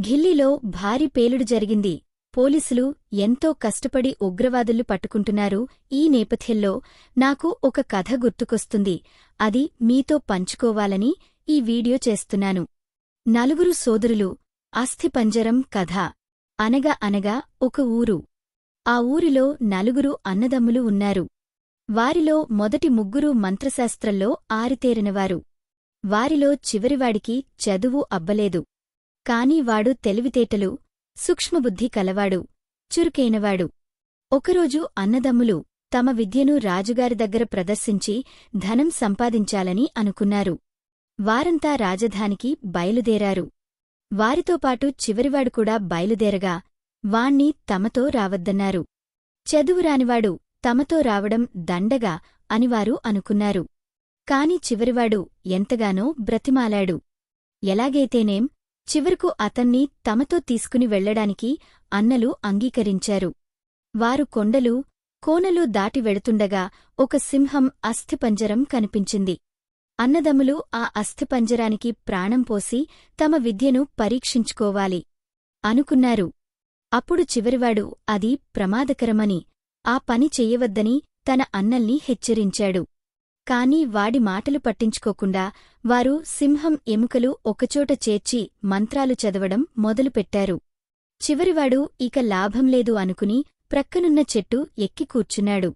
ఘిల్లీలో భారీ పేలుడు జరిగింది. పోలీసులు ఎంతో కష్టపడి ఉగ్రవాదులు పట్టుకుంటున్నారు ఈ నేపథ్యంలో నాకు ఒక కథ గుర్తుకొస్తుంది. అది మీతో పంచుకోవాలని ఈ వీడియో చేస్తున్నాను. నలుగురు సోదరులు అస్థిపంజరం కథ. అనగా అనగా ఒక ఊరు. ఆ ఊరిలో నలుగురు అన్నదమ్ములు ఉన్నారు. వారిలో మొదటి ముగ్గురు మంత్రశాస్త్రంలో ఆరితేరినవారు. వారిలో చివరివాడికి చదువు అబ్బలేదు. కాని వాడు తెలివితేటలు సూక్ష్మబుద్ధి కలవాడు చురుకైనవాడు. ఒకరోజు అన్నదమ్ములు తమ విద్యను రాజుగారి దగ్గర ప్రదర్శించి ధనం సంపాదించాలని అనుకున్నారు. వారంతా రాజధానికి బయలుదేరారు. వారితోపాటు చివరివాడు కూడా బయలుదేరగా వాణ్ణి తమతో రావద్దన్నారు. చదువురానివాడు తమతో రావడం దండగా అనివారు అనుకున్నారు. కాని చివరివాడు ఎంతగానో బ్రతిమాలాడు. ఎలాగైతేనేం చివరకు అతన్ని తమతో తీసుకుని వెళ్ళడానికి అన్నలు అంగీకరించారు. వారు కొండలు కోనలు దాటి వెడుతుండగా ఒక సింహం అస్థిపంజరం కనిపించింది. అన్నదమ్ములు ఆ అస్థిపంజరానికి ప్రాణం పోసి తమ విద్యను పరీక్షించుకోవాలి అనుకున్నారు. అప్పుడు చివరివాడు అది ప్రమాదకరమని ఆ పని చెయ్యవద్దని తన అన్నల్ని హెచ్చరించాడు. కాని వాడి మాటలు పట్టించుకోకుండా వారు సింహం ఎముకలు ఒకచోట చేర్చి మంత్రాలు చదవడం మొదలుపెట్టారు. చివరివాడు ఇక లాభంలేదు అనుకుని ప్రక్కనున్న చెట్టు ఎక్కి కూర్చున్నాడు.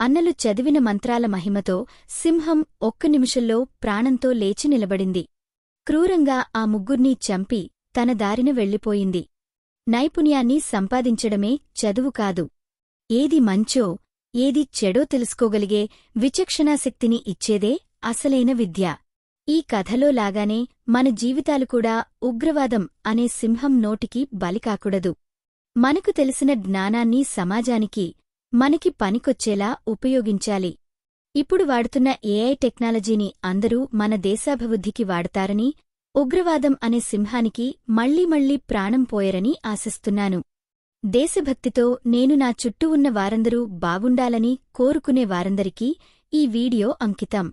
అన్నలు చదివిన మంత్రాల మహిమతో సింహం ఒక్క నిమిషంలో ప్రాణంతో లేచి నిలబడింది. క్రూరంగా ఆ ముగ్గుర్నీ చంపి తన దారిన వెళ్ళిపోయింది. నైపుణ్యాన్ని సంపాదించడమే చదువు కాదు. ఏది మంచో ఏది చెడో తెలుసుకోగలిగే విచక్షణాశక్తిని ఇచ్చేదే అసలైన విద్య. ఈ కథలో లాగానే మన జీవితాలు కూడా ఉగ్రవాదం అనే సింహం నోటికి బలికాకూడదు మనకు తెలిసిన జ్ఞానాన్ని సమాజానికి మనకి పనికొచ్చేలా ఉపయోగించాలి. ఇప్పుడు వాడుతున్న ఏఐ టెక్నాలజీని అందరూ మన దేశాభివృద్ధికి వాడతారని ఉగ్రవాదం అనే సింహానికి మళ్ళీ మళ్ళీ ప్రాణం పోయరని ఆశిస్తున్నాను. దేశభక్తితో నేను నా చుట్టూ ఉన్న వారందరూ బాగుండాలని కోరుకునే వారందరికీ ఈ వీడియో అంకితం.